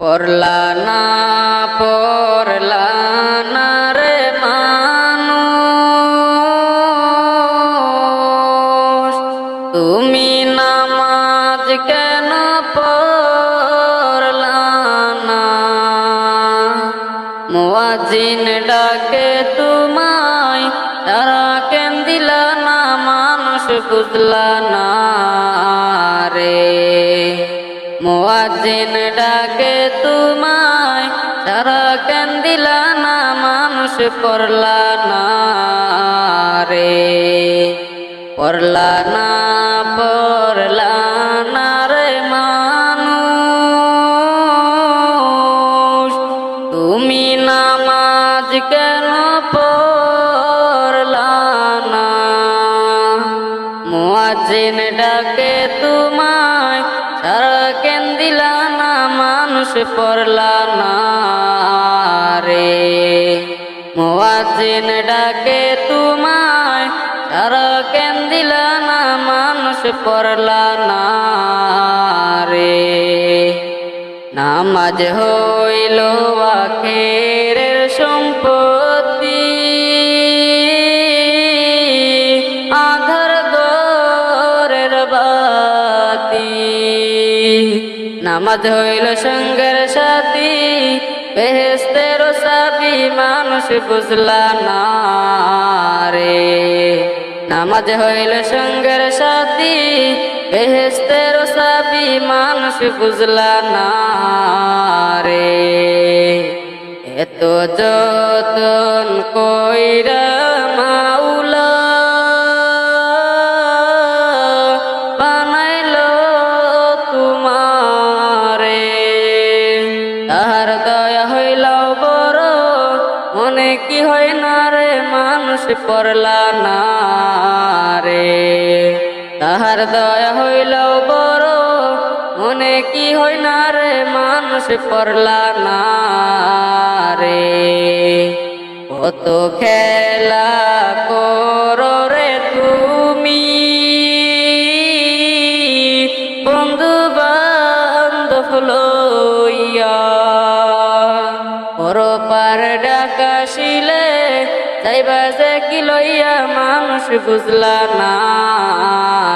পড়লা না পড়লা না রে মানুষ। তুমি নামাজ কেন পড়লা না? মুয়াজিন ডাকে, তোমায় তারা কেন দিলা না? মানুষ বুঝলা না রে। মুয়াজিন ডাকে তোমায় তারা কেন দিলা না, মানুষ পড়লা না রে। পড়লা না পড়লা না রে মানুষ। তুমি নামাজ কেন পড়লা না? মুয়াজ্জিন ডাকে তোমায় সারা দিলা না, মানুষ পড়লা না রে। মোয়াজিন ডাকে, তোমায় সারা কেন দিলা না, মানুষ পড়লা না রে? নামাজ হইল আখেরের নামাজ হইল সঙ্গের সাথী। বেহেস্তের সাবি মানুষ বুঝলা না রে। নামাজ হইল সঙ্গের সাথী। বেহেস্তের সাবি মানুষ বুঝলা না রে। এত যতন কইরা তাহার দয়া হইলাও বড়, মনে কি হয় না রে মানুষ পড়লা না রে? তাহার দয়া হইলাও বড়, মনে কি হয় না রে মানুষ পড়লা না রে? কত খেলা করো রে তুমি বন্ধু বান্ধব পরপার ডাকাশিলে যাইবা যে কি লইয়া মানুষ বুঝলা না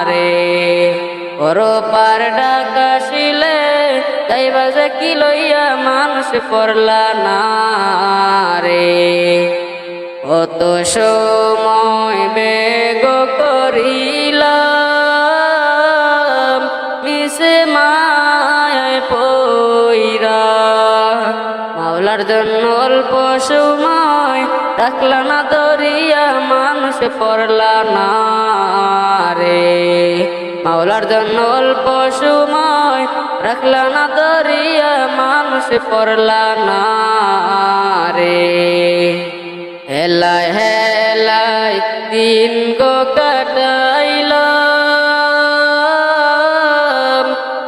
রে? পরপার ডাকাশিলে যাইবা যে কি লইয়া মানুষ পড়লা না রে? কত সময় বেগ করিলাম, মিশে মায় জন্য অল্প সময় রাখলা না দরিয়া, মানুষ পড়লা না রে। মাওলার জন্য অল্প সময় রাখলা না দরিয়া, মানুষ পড়লা না রে। হেলাই হেলাই, দিন গো কাটাইলাম,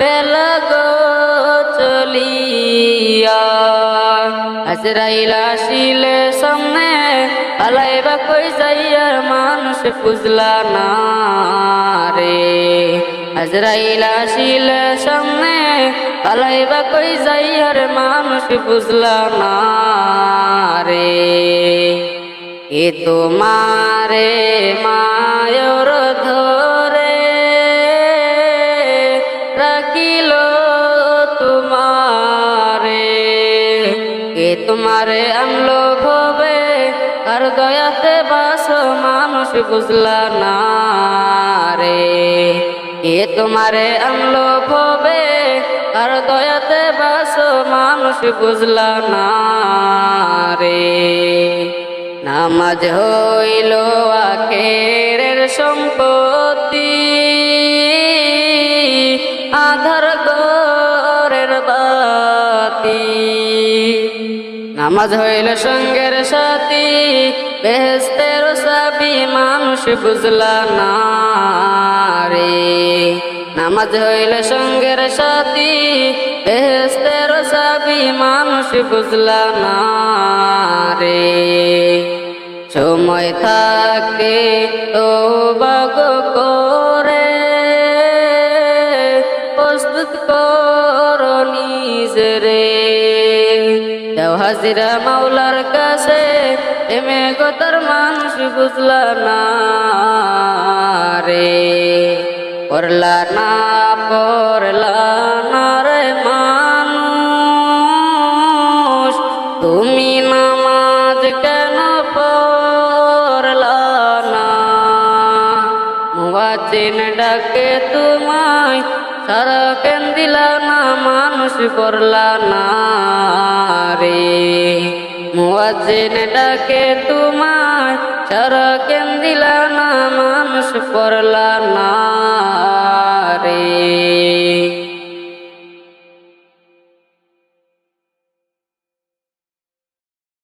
বেলা গো আজরাইলা শিলে সামনে আলাইবা কই যাইয়া মানুষ বুঝলা না আজরাইলা শিলে সামনে আলাইবা কই যাইয়ার মানুষ বুঝলা না এ তোমারে মায়র তোমারে আনলো ভবে কার দয়াতে বাস মানুষ বুঝলা না রে। কে তোমারে আনলো ভবে কার দয়াতে বাস মানুষ বুঝলা না রে। নামাজ হইল আখেরের সম্পত্তি নামাজ হইল সঙ্গের সাথী বেহেস্তের সাবি, মানুষ বুঝলা না রে নামাজ হইল সঙ্গের সাথী বেহেস্তের সাবি, মানুষ বুঝলা না রে সময় থাকে তো বাগ করে। প্রস্তুত কর নিজরে। হাজিরা মাওলার কাছে, এমে গতার মানুষ বুঝলা না রে। করলা না করলা না রে মানুষ। তুমি নামাজ কেন পড়লা না? মুয়াজ্জিন ডাকে তোমায়, সারা কেন দিলা না মানুষ করলা না রে মুয়াজ্জিন ডাকে তোমায় সারা কেন দিলা না মানুষ করলা না